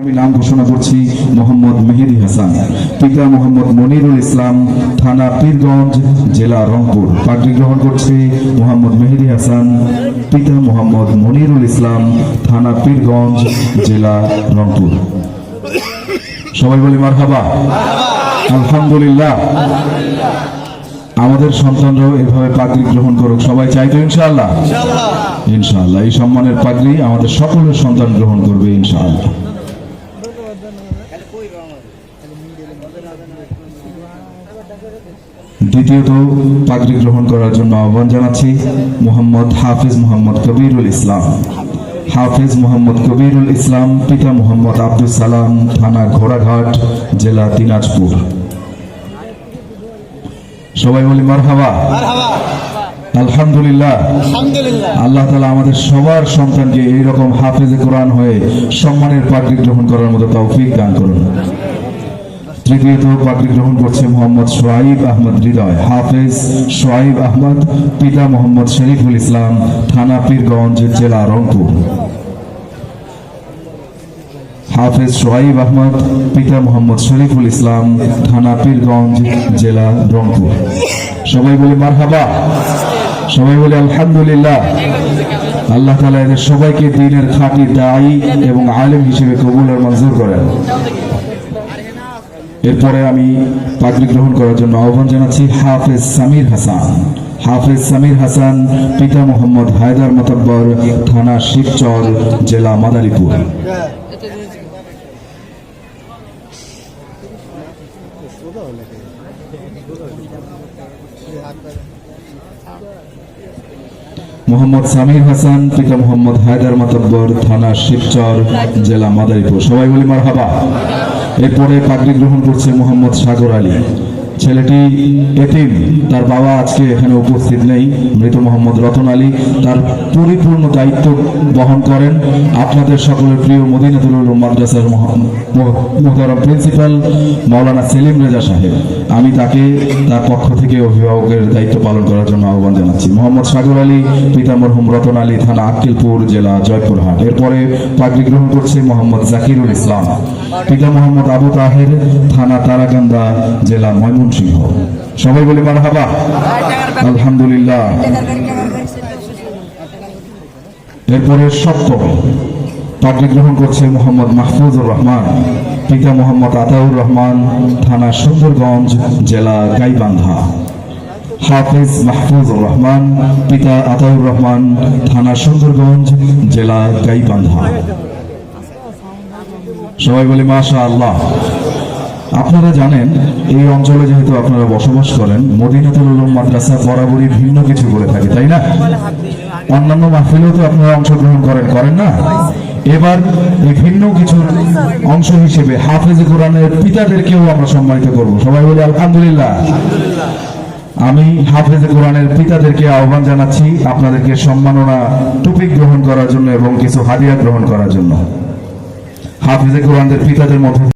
আমি নাম ঘোষণা করছি মোহাম্মদ মেহেদি হাসান, পিতা মোহাম্মদ মনিরুল ইসলাম, থানা পীরগঞ্জ, জেলা রংপুর। পাগড়ি গ্রহণ করছে মোহাম্মদ মেহেদি হাসান, পিতা মোহাম্মদ মনিরুল ইসলাম, থানা পীরগঞ্জ, জেলা রংপুর। সবাই বলি মারহাবা। আলহামদুলিল্লাহ। আমাদের সন্তানরাও এভাবে পাগড়ি গ্রহণ করুক। সবাই চাই তো ইনশাআল্লাহ। ইনশাআল্লাহ। এই সম্মানের পাগড়ি আমাদের সকলের সন্তান গ্রহণ করবে ইনশাআল্লাহ। দ্বিতীয়ত পাগড়ি গ্রহণ করার জন্য আহ্বান জানাচ্ছি মোহাম্মদ হাফিজ মোহাম্মদ কবিরুল ইসলাম। হাফিজ মোহাম্মদ কবিরুল ইসলাম পিতা মোহাম্মদ আব্দুল সালাম থানা ঘোড়াঘাট জেলা দিনাজপুর। সবাই বলি মারহাবা। আলহামদুলিল্লাহ। আলহামদুলিল্লাহ। আল্লাহ তালা আমাদের সবার সন্তানকে এইরকম হাফেজে কোরআন হয়ে সম্মানের পাগড়ি গ্রহণ করার মতো তৌফিক দান করুন। তৃতীয়ত পাগড়ি গ্রহণ করছে মোহাম্মদ সোয়াইব আহমদ হৃদয়। হাফেজ সোয়াইব আহমদ, পিতা মোহাম্মদ শরীফুল ইসলাম, থানা পীরগঞ্জ, জেলা রংপুর। হাফেজ সোহাইব আহমদ, পিতা মোহাম্মদ শরীফুল ইসলাম, থানা পীরগঞ্জ, জেলা রংপুর। সবাই বলে মারহাবা। সবাই বলে আলহামদুলিল্লাহ। আল্লাহ তালা এদের সবাইকে দিনের খাঁটি দায়ী এবং আলেম হিসেবে কবুল আর মঞ্জুর করেন। এরপরে আমি পাগড়ি গ্রহণ করার জন্য আহ্বান জানাচ্ছি হাফেজ সামির হাসান। হাফেজ সামির হাসান, পিতা মোহাম্মদ হায়দার মতব্বর, থানা শিবচর, জেলা মাদারীপুর। মোহাম্মদ সামির হাসান, পিতা মোহাম্মদ হায়দার মাতব্বর, থানা শিবচর, জেলা মাদারীপুর। সবাই বলি মার হাবা এরপরে পাগড়ি গ্রহণ করছে মোহাম্মদ সাগর আলী। ছেলেটি এতিম। তার বাবা আজকে এখানে উপস্থিত নেই। মৃত মোহাম্মদ রতন আলী তার পরিপূর্ণ দায়িত্ব বহন করেন। আপনাদের সকলের প্রিয় মদিনাতুল মাদ্রাসার মোহতারাম প্রিন্সিপাল মাওলানা সেলিম রেজা সাহেব। আমি তাকে তার পক্ষ থেকে অভিভাবকের দায়িত্ব পালন করার জন্য আহ্বান জানাচ্ছি। মোহাম্মদ সাগর আলী পিতা মরহুম রতন আলী, থানা আক্কিলপুর, জেলা জয়পুরহাট। এরপরে পাগড়ি গ্রহণ করছে মোহাম্মদ জাকিরুল ইসলাম। পিতা মোহাম্মদ আবু তাহের, থানা তারাকান্দা জেলা ময়মনসিংহ। সবাই বলি মারহাবা। আলহামদুলিল্লাহ। এরপরে সপ্তম পাগড়ি গ্রহণ করছে মোহাম্মদ মাহফুজুর রহমান, পিতা মোহাম্মদ আতাউর রহমান, থানা সুন্দরগঞ্জ, জেলা গাইবান্ধা। হাফিজ মাহফুজুর রহমান, পিতা আতাউর রহমান, থানা সুন্দরগঞ্জ, জেলা গাইবান্ধা। সবাই বলি মাশা আল্লাহ আপনারা জানেন, এই অঞ্চলে যেহেতু আপনারা বসবাস করেন, মদিনাতুল উলুম মাদ্রাসা বরাবরই ভিন্ন কিছু করে থাকে, তাই না? অন্যান্য মাহফিলেও তো আপনারা অংশগ্রহণ করেন করেন না? এবার এই ভিন্ন কিছুর অংশ হিসেবে হাফেজ কোরআনের পিতাদেরকেও আমরা সম্মানিত করব। সবাই বলি, আলহামদুলিল্লাহ। আমি হাফেজ কোরআনের পিতাদেরকে আহ্বান জানাচ্ছি আপনাদেরকে সম্মাননা টুপি গ্রহণ করার জন্য এবং কিছু হাদিয়া গ্রহণ করার জন্য। হাফেজ কোরআনদের পিতাদের মধ্যে